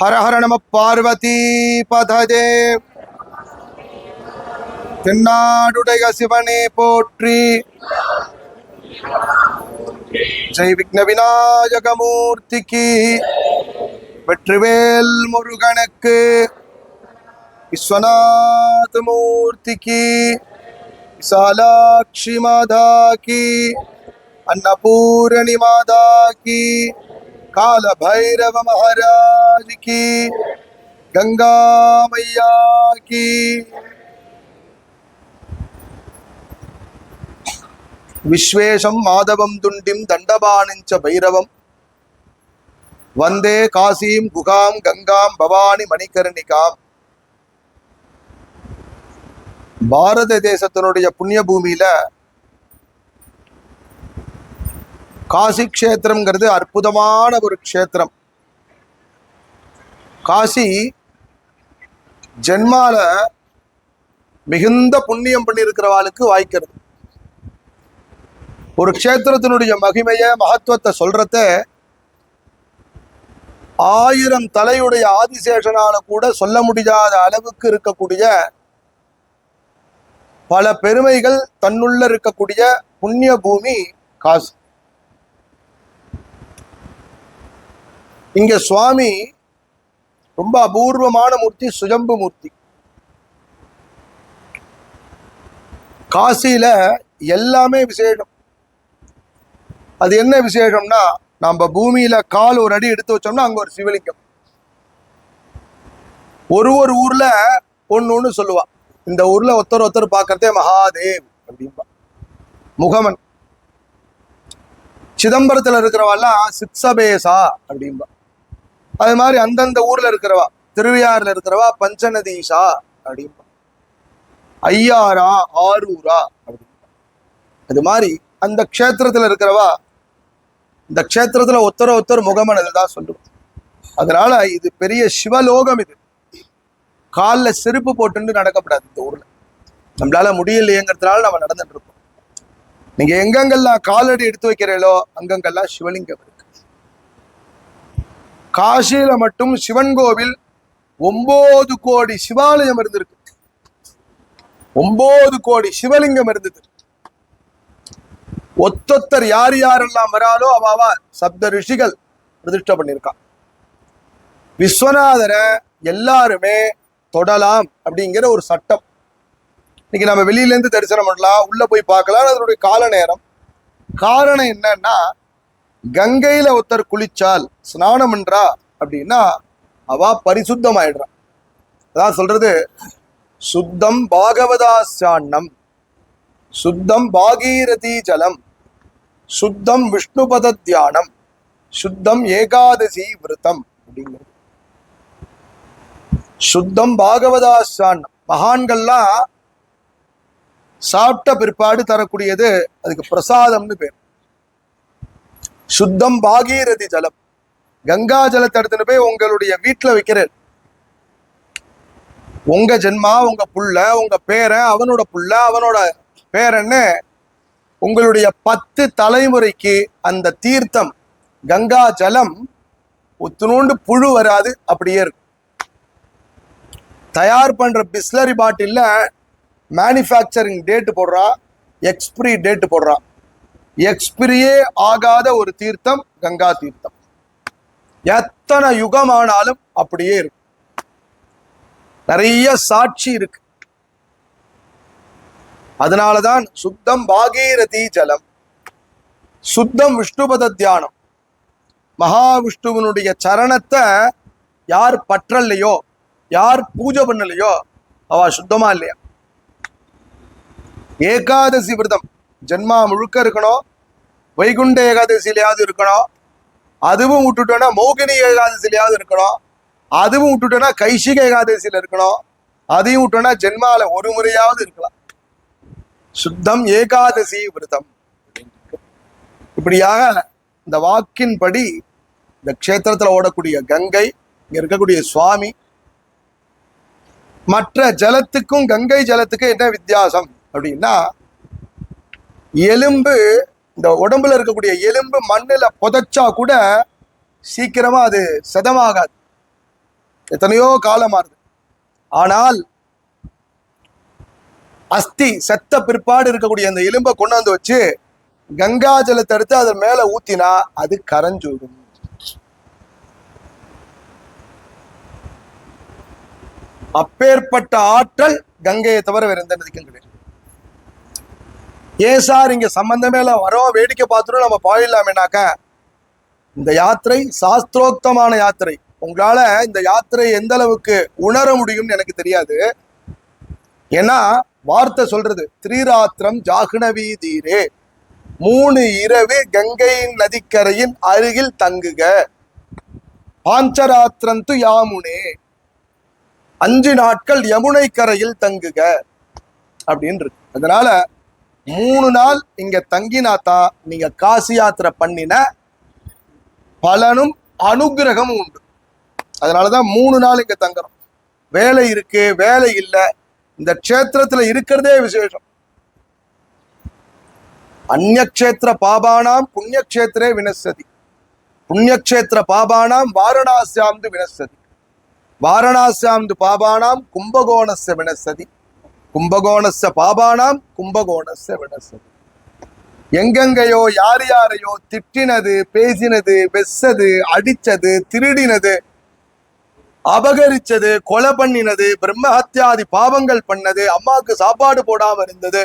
ஹர ஹர நம பார்வதி பதஜே தென்னாடுடைய சிவனே போற்றி ஜெய் விக்ன விநாயகமூர்த்திக்கு வெற்றிவேல் முருகனுக்கு விஸ்வநாத மூர்த்திக்கு விசாலாட்சி மாதா की अन्नपूर्णी माता की கால பைரவ மகாராஜ் கி கங்கா மையா கி விஸ்வேஷம் மாதவம் துண்டிம் தண்டபாணிஞ்ச பைரவம். வந்தே காசிம் குகாம் கங்காம் பவானி மணிகர்ணிகாம். பாரத தேசத்தினுடைய புண்ணிய பூமியில காசி க்ஷேத்திரம்ங்கிறது அற்புதமான ஒரு க்ஷேத்திரம். காசி ஜென்மால மிகுந்த புண்ணியம் பண்ணியிருக்கிறவாளுக்கு வாய்க்கிறது. ஒரு க்ஷேத்திரத்தினுடைய மகிமைய மகத்துவத்தை சொல்றத ஆயிரம் தலையுடைய ஆதிசேஷனால கூட சொல்ல முடியாத அளவுக்கு இருக்கக்கூடிய பல பெருமைகள் தன்னுள்ள இருக்கக்கூடிய புண்ணிய பூமி காசி. இங்க சுவாமி ரொம்ப அபூர்வமான மூர்த்தி சுஜம்பு மூர்த்தி. காசியில எல்லாமே விசேஷம். அது என்ன விசேஷம்னா நம்ம பூமியில கால் ஒரு அடி எடுத்து வச்சோம்னா அங்க ஒரு சிவலிங்கம். ஒரு ஒரு ஊர்ல ஒன்னு ஒண்ணு சொல்லுவா. இந்த ஊர்ல ஒருத்தர் ஒருத்தர் பார்க்கறதே மகாதேவ் அப்படின்பா முகமன். சிதம்பரத்துல இருக்கிறவெல்லாம் சித்சபேசா அப்படின்பா அது மாதிரி அந்தந்த ஊர்ல இருக்கிறவா திருவையாறுல இருக்கிறவா பஞ்சநதீஷா அப்படின்பா ஐயாரா ஆரூரா அப்படின்பா அது மாதிரி அந்த க்ஷேத்திரத்துல இருக்கிறவா இந்த க்ஷேத்திரத்துல ஒத்தர ஒருத்தர் முகமனது தான் சொல்லுவோம் அதனால இது பெரிய சிவலோகம் இது. காலில் செருப்பு போட்டுன்னு நடக்கப்படாது இந்த ஊர்ல. நம்மளால முடியலையேங்கிறதுனால நம்ம நடந்துட்டு இருக்கோம். நீங்க எங்கெங்கெல்லாம் காலடி எடுத்து வைக்கிறீங்களோ அங்கங்கெல்லாம் சிவலிங்கம் காசியில மட்டும் சிவன் கோவில் ஒன்பது கோடி சிவாலயம் இருந்திருக்கு. ஒன்பது கோடி சிவலிங்கம் இருந்தது. ஒத்தொத்தர் யார் யாரெல்லாம் வராலோ அவாவா சப்த ரிஷிகள் பிரதிஷ்டை பண்ணியிருக்கான் விஸ்வநாதரை எல்லாருமே தொடலாம் அப்படிங்கிற ஒரு சட்டம். இன்னைக்கு நம்ம வெளியில இருந்து தரிசனம் பண்ணலாம் உள்ள போய் பார்க்கலாம். அதனுடைய கால நேரம். காரணம் என்னன்னா கங்கையில ஒருத்தர் குளிச்சால் ஸ்நானம் பண்றா அப்படின்னா அவ பரிசுத்தம் ஆயிடுறான் அதான் சொல்றது சுத்தம் பாகவதாசாண்ணம் சுத்தம் பாகீரதி ஜலம் சுத்தம் விஷ்ணுபத தியானம் சுத்தம் ஏகாதசி விரதம் அப்படிங்கிறது. சுத்தம் பாகவதாசாண்ணம் மகான்கள்லாம் சாப்பிட்ட பிற்பாடு தரக்கூடியது அதுக்கு பிரசாதம்னு பேர். சுத்தம் பாகீரதி ஜலம். கங்கா ஜலத்தை எடுத்துட்டு போய் உங்களுடைய வீட்டில் வைக்கிறேன். உங்க ஜென்மா உங்க புள்ள உங்க பேரன் அவனோட புள்ள அவனோட பேரன்னு உங்களுடைய பத்து தலைமுறைக்கு அந்த தீர்த்தம் கங்கா ஜலம் ஒத்துணூண்டு புழு வராது அப்படியே இருக்கும். தயார் பண்ற பிஸ்லரி பாட்டில மேனுஃபேக்சரிங் டேட்டு போடுறா எக்ஸ்பிரி டேட்டு போடுறா. எக்ஸ்பிரியே ஆகாத ஒரு தீர்த்தம் கங்கா தீர்த்தம். எத்தனை யுகம் ஆனாலும் அப்படியே இருக்கும். நிறைய சாட்சி இருக்கு. அதனாலதான் சுத்தம் பாகீரதி ஜலம் சுத்தம் விஷ்ணுபத தியானம். மகாவிஷ்ணுவனுடைய சரணத்தை யார் பற்றலையோ யார் பூஜை பண்ணலையோ அவ சுத்தமா இல்லையா? ஏகாதசி விரதம் ஜென்மா முழுக்க இருக்கணும் வைகுண்ட ஏகாதசியிலையாவது இருக்கணும். அதுவும் விட்டுட்டோன்னா மோகினி ஏகாதசியிலையாவது இருக்கணும். அதுவும் விட்டுட்டோன்னா கைஷிக ஏகாதசியில இருக்கணும். அதையும் விட்டோன்னா ஜென்மால ஒரு முறையாவது இருக்கலாம். சுத்தம் ஏகாதசி விரதம். இப்படியாக இந்த வாக்கின்படி இந்த க்ஷேத்திரத்துல ஓடக்கூடிய கங்கை இங்க இருக்கக்கூடிய சுவாமி மற்ற ஜலத்துக்கும் கங்கை ஜலத்துக்கும் என்ன வித்தியாசம் அப்படின்னா எலும்பு இந்த உடம்புல இருக்கக்கூடிய எலும்பு மண்ணுல புதைச்சா கூட சீக்கிரமா அது சதமாகாது. எத்தனையோ காலம் ஆனால் அஸ்தி செத்த பிற்பாடு இருக்கக்கூடிய அந்த எலும்பை கொண்டாந்து வச்சு கங்கா ஜலத்தை எடுத்து அதன் மேல ஊத்தினா அது கரைஞ்சோடும். அப்பேற்பட்ட ஆற்றல் கங்கையை தவிர வேற எந்த நதிக்கும் கிடையாது. ஏன் சார் இங்கே சம்மந்தமே இல்லை? வரோம் வேடிக்கை பார்த்துட்டு நம்ம போயிடலாமேனாக்க இந்த யாத்திரை சாஸ்திரோக்தமான யாத்திரை. உங்களால இந்த யாத்திரை எந்த அளவுக்கு உணர முடியும்னு எனக்கு தெரியாது. ஏன்னா வார்த்தை சொல்றது திரிராத்திரம் ஜாகுணவி தீரே மூணு இரவு கங்கையின் நதிக்கரையின் அருகில் தங்குக. பாஞ்சராத்திரந்து யாமுனே. அஞ்சு நாட்கள் யமுனை கரையில் தங்குக. அப்படின்னு இருக்கு. அதனால மூணு நாள் இங்க தங்கினாதான் நீங்க காசி யாத்திரை பண்ணின பலனும் அனுகிரகமும் உண்டு. அதனாலதான் மூணு நாள் இங்க தங்குறோம். வேலை இருக்கு வேலை இல்லை. இந்த க்ஷேத்திரத்துல இருக்கிறதே விசேஷம். அந்நக்ஷேத்திர பாபானாம் புண்ணியக்ஷேத்திரே வினசதி புண்ணியக்ஷேத்திர பாபானாம் வாரணாசியாம்து வினசதி வாரணாசியாம்து பாபானாம் கும்பகோணஸ்ய வினசதி கும்பகோணச பாபானாம் கும்பகோணச விடச எங்கெங்கயோ யார் யாரையோ திட்டினது பேசினது வெச்சது அடிச்சது திருடினது அபகரிச்சது கொலை பண்ணினது பிரம்மஹத்தியாதி பாவங்கள் பண்ணது அம்மாவுக்கு சாப்பாடு போடாம இருந்தது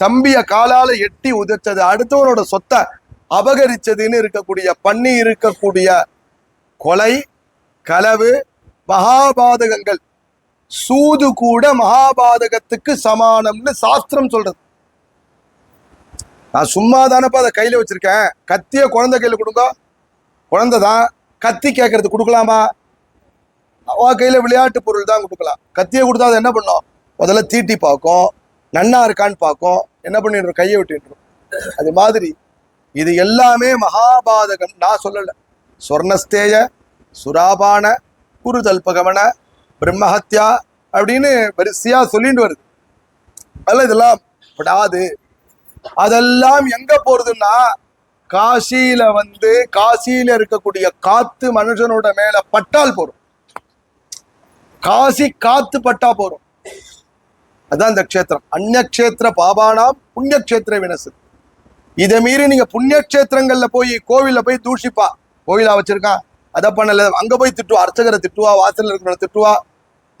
தம்பிய காலால எட்டி உதைச்சது அடுத்தவரோட சொத்தை அபகரிச்சதுன்னு இருக்கக்கூடிய பண்ணி இருக்கக்கூடிய கொலை களவு மகாபாதகங்கள். சூது கூட மகாபாதகத்துக்கு சமானம்னு சாஸ்திரம் சொல்றது. நான் சும்மா தானப்பா அதை கையில வச்சிருக்கேன். கத்திய குழந்தை கையில கொடுங்க. குழந்தை தான். கத்தி கேட்கறது கொடுக்கலாமா? அவ கையில விளையாட்டு பொருள் தான் கொடுக்கலாம். கத்தியை கொடுத்தா அது என்ன பண்ணும்? முதல்ல தீட்டி பார்க்கும். நன்னா இருக்கான்னு பார்க்கும். என்ன பண்ணிடுறோம் கையை விட்டுன்றோம் அது மாதிரி இது எல்லாமே மகாபாதகம். நான் சொல்லலை. சொர்ணஸ்தேய சுராபான குருதல்பகமன பிரம்மஹத்யா அப்படின்னு வரிசையா சொல்லிட்டு வருது. அதெல்லாம் இதெல்லாம் படாது. அதெல்லாம் எங்க போறதுன்னா காசியில வந்து காசியில இருக்கக்கூடிய காத்து மனுஷனோட மேல பட்டால் போறோம் காசி காத்து பட்டா போறோம் அதான் இந்த க்ஷேத்திரம். அந்நக்ஷேத்திர பாபானாம் புண்ணியக்ஷேத்திர வினசு. இதை மீறி நீங்க புண்ணியக்ஷேத்திரங்கள்ல போய் கோவில்ல போய் தூஷிப்பா. கோவிலா வச்சிருக்கான். அதை பண்ணல. அங்க போய் திட்டுவா. அர்ச்சகரை திட்டுவா. வாசல் இருக்கிற திட்டுவா.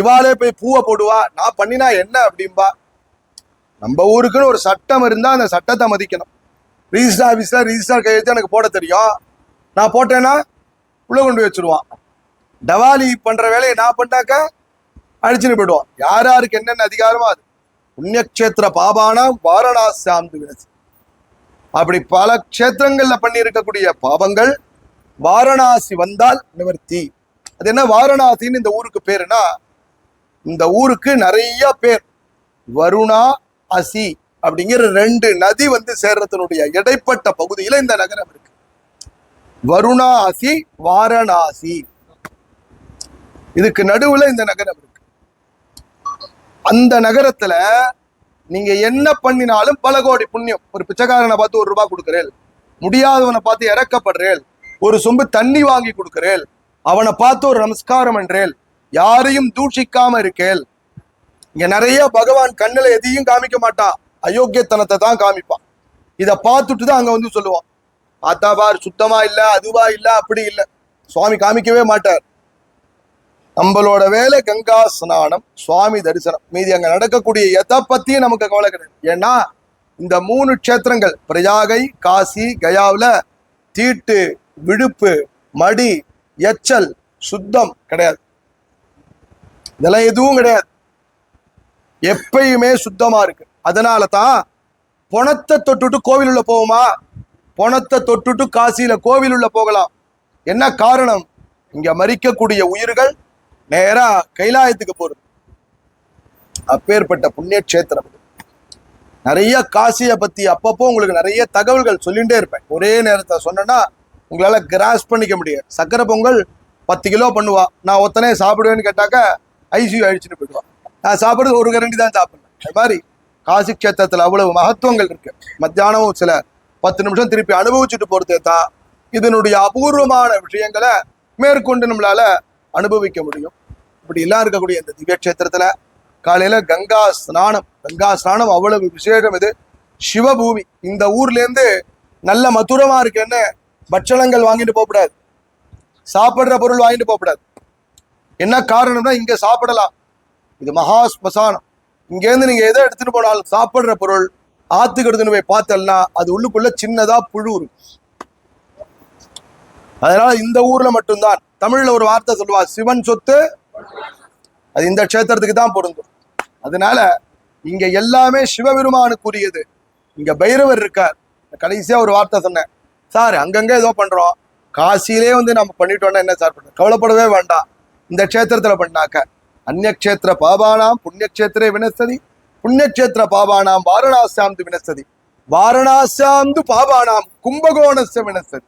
இவாளே போய் பூவை போடுவா நான் பண்ணினா என்ன அப்படிம்பா? நம்ம ஊருக்குன்னு ஒரு சட்டம் இருந்தால் அந்த சட்டத்தை மதிக்கணும். ரிஜிஸ்டர் ஆஃபீஸில் ரிஜிஸ்டர் கையெழுத்து எனக்கு போட தெரியும். நான் போட்டேன்னா உள்ளே கொண்டு வச்சுருவான் வச்சிருவான். டவாலி பண்ணுற வேலையை நான் பண்ணாக்க அழிச்சுன்னு போயிடுவான். யார் யாருக்கு என்னென்ன அதிகாரமோ அது. புண்ணியக்ஷேத்திர பாபானாம் வாரணாசியாம் வினசி அப்படி பல க்ஷேத்திரங்களில் பண்ணியிருக்கக்கூடிய பாபங்கள் பாவங்கள் வாரணாசி வந்தால் நிவர்த்தி. அது என்ன? வாரணாசின்னு இந்த ஊருக்கு பேருன்னா இந்த ஊருக்கு நிறைய பேர். வருணா அசி அப்படிங்கிற ரெண்டு நதி வந்து சேர்றதனுடைய இடைப்பட்ட பகுதியில இந்த நகரம் இருக்கு. வருணா அசி வாரணாசி. இதுக்கு நடுவுல இந்த நகரம் இருக்கு. அந்த நகரத்துல நீங்க என்ன பண்ணினாலும் பல கோடி புண்ணியம். ஒரு பிச்சைக்காரனை பார்த்து ஒரு ரூபாய் கொடுக்குறேன் முடியாதவனை பார்த்து இறக்கப்படுறேன் ஒரு சொம்பு தண்ணி வாங்கி கொடுக்குறேன் அவனை பார்த்து ஒரு நமஸ்காரம் என்றேல். யாரையும் தூஷிக்காம இருக்கேல். இங்க நிறைய பகவான் கண்ணுல எதையும் காமிக்க மாட்டான் அயோக்கியத்தனத்தை தான் காமிப்பான். இதை பார்த்துட்டு தான் அங்க வந்து சொல்லுவான். பார்த்தா பார் சுத்தமா இல்ல அதுவா இல்ல அப்படி இல்ல. சுவாமி காமிக்கவே மாட்டார். நம்மளோட வேலை கங்கா ஸ்நானம் சுவாமி தரிசனம். மீதி அங்க நடக்கக்கூடிய எதை பத்தியும் நமக்கு கவலை கிடையாது. ஏன்னா இந்த மூணு க்ஷேத்திரங்கள் பிரயாகை காசி கயாவில் தீட்டு விழுப்பு மடி எச்சல் சுத்தம் கிடையாது. இதெல்லாம் எதுவும் கிடையாது. எப்பயுமே சுத்தமா இருக்கு. அதனால தான் பணத்தை தொட்டுட்டு கோவில் உள்ள போவோமா? பணத்தை தொட்டுட்டு காசியில கோவில் உள்ள போகலாம். என்ன காரணம்? இங்க மறிக்கக்கூடிய உயிர்கள் நேரா கைலாயத்துக்கு போறது. அப்பேற்பட்ட புண்ணிய கஷேத்திரம் நிறைய காசியை பத்தி அப்பப்போ உங்களுக்கு நிறைய தகவல்கள் சொல்லிகிட்டே இருப்பேன். ஒரே நேரத்தை சொன்னேன்னா உங்களால கிராஸ் பண்ணிக்க முடியாது. சக்கரை பொங்கல் பத்து கிலோ பண்ணுவா. நான் ஒத்தனே சாப்பிடுவேன்னு கேட்டாக்க ஐசியூ அழிச்சுட்டு போயிடுவான் நான் சாப்பிட்றது ஒரு கரண்டி தான் சாப்பிட்றேன். அது மாதிரி காசி கஷேத்திரத்தில் அவ்வளவு மகத்துவங்கள் இருக்கு. மத்தியானமும் சில பத்து நிமிஷம் திருப்பி அனுபவிச்சுட்டு போகிறதே தான் இதனுடைய அபூர்வமான விஷயங்களை மேற்கொண்டு நம்மளால அனுபவிக்க முடியும். இப்படி எல்லாம் இருக்கக்கூடிய இந்த திவ்ய கஷேத்திரத்துல காலையில கங்கா ஸ்நானம் கங்கா ஸ்நானம் அவ்வளவு விசேஷம் இது. சிவபூமி இந்த ஊர்ல இருந்து நல்ல மதுரமா இருக்குன்னு பட்சணங்கள் வாங்கிட்டு போகக்கூடாது. சாப்பிடுற பொருள் வாங்கிட்டு போகக்கூடாது. என்ன காரணம்னா இங்க சாப்பிடலாம். இது மகா ஸ்மசானம். இங்கேருந்து நீங்க எதை எடுத்துட்டு போனாலும் சாப்பிடுற பொருள் ஆத்துக்கு போய் பார்த்தல்னா அது உள்ளுக்குள்ள சின்னதா புழு இருக்கும் அதனால இந்த ஊர்ல மட்டும்தான். தமிழ்ல ஒரு வார்த்தை சொல்லுவா சிவன் சொத்து அது இந்த க்ஷேத்திரத்துக்கு தான் பொருந்தும். அதனால இங்க எல்லாமே சிவபெருமானுக்குரியது. இங்க பைரவர் இருக்கார். கடைசியா ஒரு வார்த்தை சொன்னேன். சார் அங்கங்க ஏதோ பண்றோம். காசிலே வந்து நம்ம பண்ணிட்டோம்னா என்ன சார் பண்ண கவலைப்படவே வேண்டாம். இந்த க்ஷேத்திரத்துல பண்ணாக்க. அந்நக்ஷேத்திர பாபானாம் புண்ணியக்ஷேத்திரே வினசதி புண்ணியக்ஷேத்திர பாபானாம் வாரணாசியாம் வினசதி வாரணாசியாம் பாபானாம் கும்பகோணச வினசதி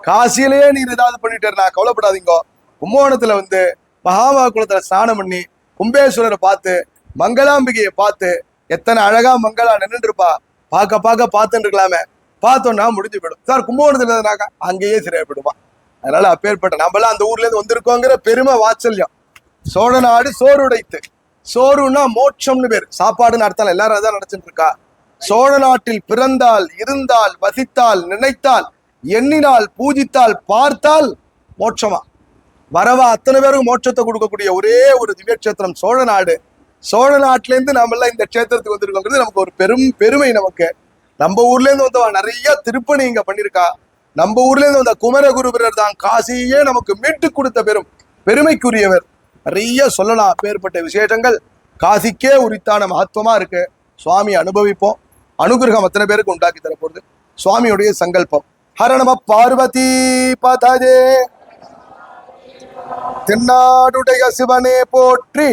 காசியிலேயே நீர் ஏதாவது பண்ணிட்டேன்னா கவலைப்படாதீங்க. கும்பகோணத்துல வந்து மகாமகுளத்துல ஸ்நானம் பண்ணி கும்பேஸ்வரரை பார்த்து மங்களாம்பிகையை பார்த்து எத்தனை அழகா மங்களா நின்றுட்டு இருப்பா பார்க்க பார்க்க பார்த்துட்டு இருக்கலாமே பார்த்தோன்னா முடிஞ்சு போயிடும். சார் கும்பகோணத்துல இருந்தாக்கா அங்கேயே சரியா போயிடுவான். அதனால அப்பேற்பட்ட நம்மளாம் அந்த ஊர்ல இருந்து வந்திருக்கோங்கிற பெருமை வாச்சல்யம் சோழ நாடு சோறு உடைத்து சோறுன்னா மோட்சம்னு பேர். சாப்பாடுன்னு அர்த்தம் எல்லாரும் அதான் நினைச்சிட்டு இருக்கா. சோழ நாட்டில் பிறந்தால் இருந்தால் வசித்தால் நினைத்தால் எண்ணினால் பூஜித்தால் பார்த்தால் மோட்சமா. வரவா அத்தனை பேருக்கு மோட்சத்தை கொடுக்கக்கூடிய ஒரே ஒரு திவ்ய கஷேத்திரம் சோழ நாடு. சோழ நாட்டில இருந்து நாம எல்லாம் இந்த கஷேத்திரத்துக்கு வந்திருக்கோங்கிறது நமக்கு ஒரு பெரும் பெருமை நமக்கு. நம்ம ஊர்ல இருந்து வந்தவா நிறைய திருப்பணி இங்க பண்ணிருக்கா நம்ம ஊர்ல இருந்து வந்த குமரகுருபரர் தான் காசியே நமக்கு மீட்டு கொடுத்த பெரும் பெருமைக்குரியவர். நிறைய சொல்லலாம் அப்பேற்பட்ட விசேஷங்கள். காசிக்கே உரித்தான மகத்துவமா இருக்கு. சுவாமி அனுபவிப்போம். அனுகிரகம் அத்தனை பேருக்கு உண்டாக்கி தர சுவாமியுடைய சங்கல்பம். ஹர பார்வதி பதஜே தென்னாடுடைய சிவனே போற்றி.